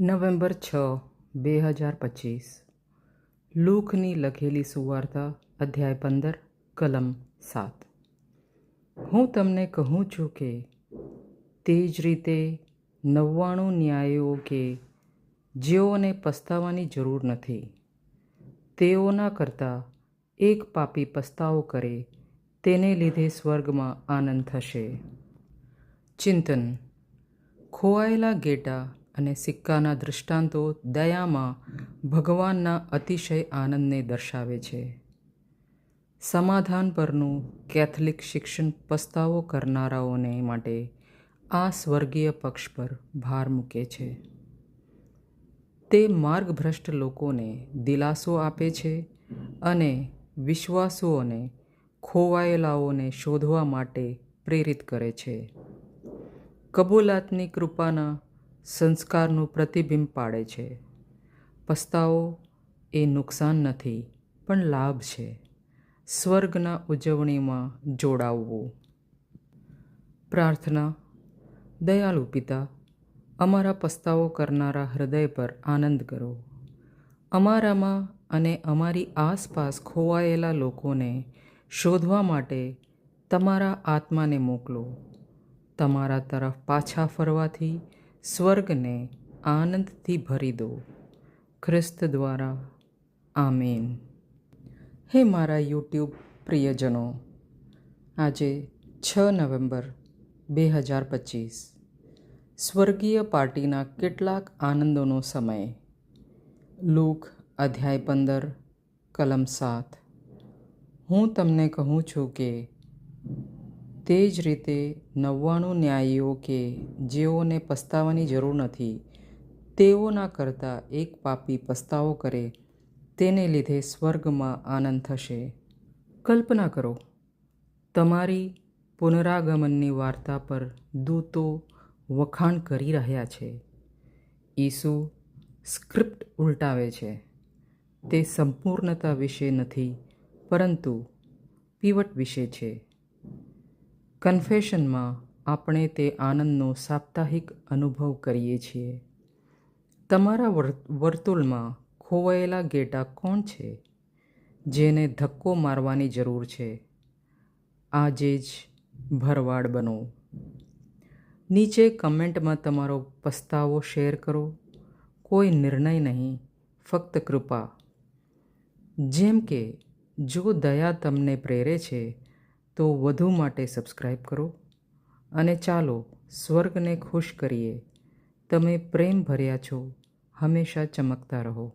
November છ, બે હજાર પચીસ. લૂકની લખેલી સુવાર્તા, અધ્યાય પંદર, કલમ સાત. હું તમને કહું છું કે, તે જ રીતે નવ્વાણું ન્યાયો કે જેઓને પસ્તાવાની જરૂર નથી, તેઓના કરતાં એક પાપી પસ્તાવો કરે, તેને લીધે સ્વર્ગમાં આનંદ થશે. ચિંતન. ખોવાયેલા ગેટા અને સિક્કાના દૃષ્ટાંતો દયામાં ભગવાનના અતિશય આનંદને દર્શાવે છે. સમાધાન પરનું કેથલિક શિક્ષણ પસ્તાવો કરનારાઓને માટે આ સ્વર્ગીય પક્ષ પર ભાર મૂકે છે. તે માર્ગભ્રષ્ટ લોકોને દિલાસો આપે છે અને વિશ્વાસુઓને ખોવાયેલાઓને શોધવા માટે પ્રેરિત કરે છે. કબૂલાતની કૃપાના સંસ્કારનું પ્રતિબિંબ પાડે છે. પસ્તાવો એ નુકસાન નથી, પણ લાભ છે. સ્વર્ગના ઉજવણીમાં જોડાવવું. પ્રાર્થના દયાળુ પિતા, અમારા પસ્તાવો કરનારા હૃદય પર આનંદ કરો. અમારામાં અને અમારી આસપાસ ખોવાયેલા લોકોને શોધવા માટે તમારા આત્માને મોકલો. તમારા તરફ પાછા ફરવાથી સ્વર્ગને આનંદથી ભરી દો. ખ્રિસ્ત દ્વારા, આમેન. હે મારા યુટ્યુબ પ્રિયજનો, આજે છ નવેમ્બર બે હજાર પચીસ. સ્વર્ગીય પાર્ટીના કેટલાક આનંદોનો સમય. લૂક, અધ્યાય પંદર, કલમ સાત. હું તમને કહું છું કે તે જ રીતે નવ્વાણું ન્યાયીઓ કે જેઓને પસ્તાવાની જરૂર નથી, તેઓના કરતાં એક પાપી પસ્તાવો કરે, તેને લીધે સ્વર્ગમાં આનંદ થશે. કલ્પના કરો, તમારી પુનરાગમનની વાર્તા પર દૂતો વખાણ કરી રહ્યા છે. ઈસુ સ્ક્રિપ્ટ ઉલટાવે છે. તે સંપૂર્ણતા વિશે નથી, પરંતુ પીવટ વિશે છે. કન્ફેશનમાં આપણે તે આનંદનો સાપ્તાહિક અનુભવ કરીએ છીએ. તમારા વર્તુળમાં ખોવાયેલા ગેટા કોણ છે? જેને ધક્કો મારવાની જરૂર છે. આજે જ ભરવાડ બનો. નીચે કમેન્ટમાં તમારો પસ્તાવો શેર કરો. કોઈ નિર્ણય નહીં, ફક્ત કૃપા. જેમ કે, જો દયા તમને પ્રેરે છે તો વધુ માટે સબસ્ક્રાઈબ કરો અને ચાલો સ્વર્ગને ખુશ કરીએ. તમે પ્રેમ ભર્યા છો. હંમેશા ચમકતા રહો.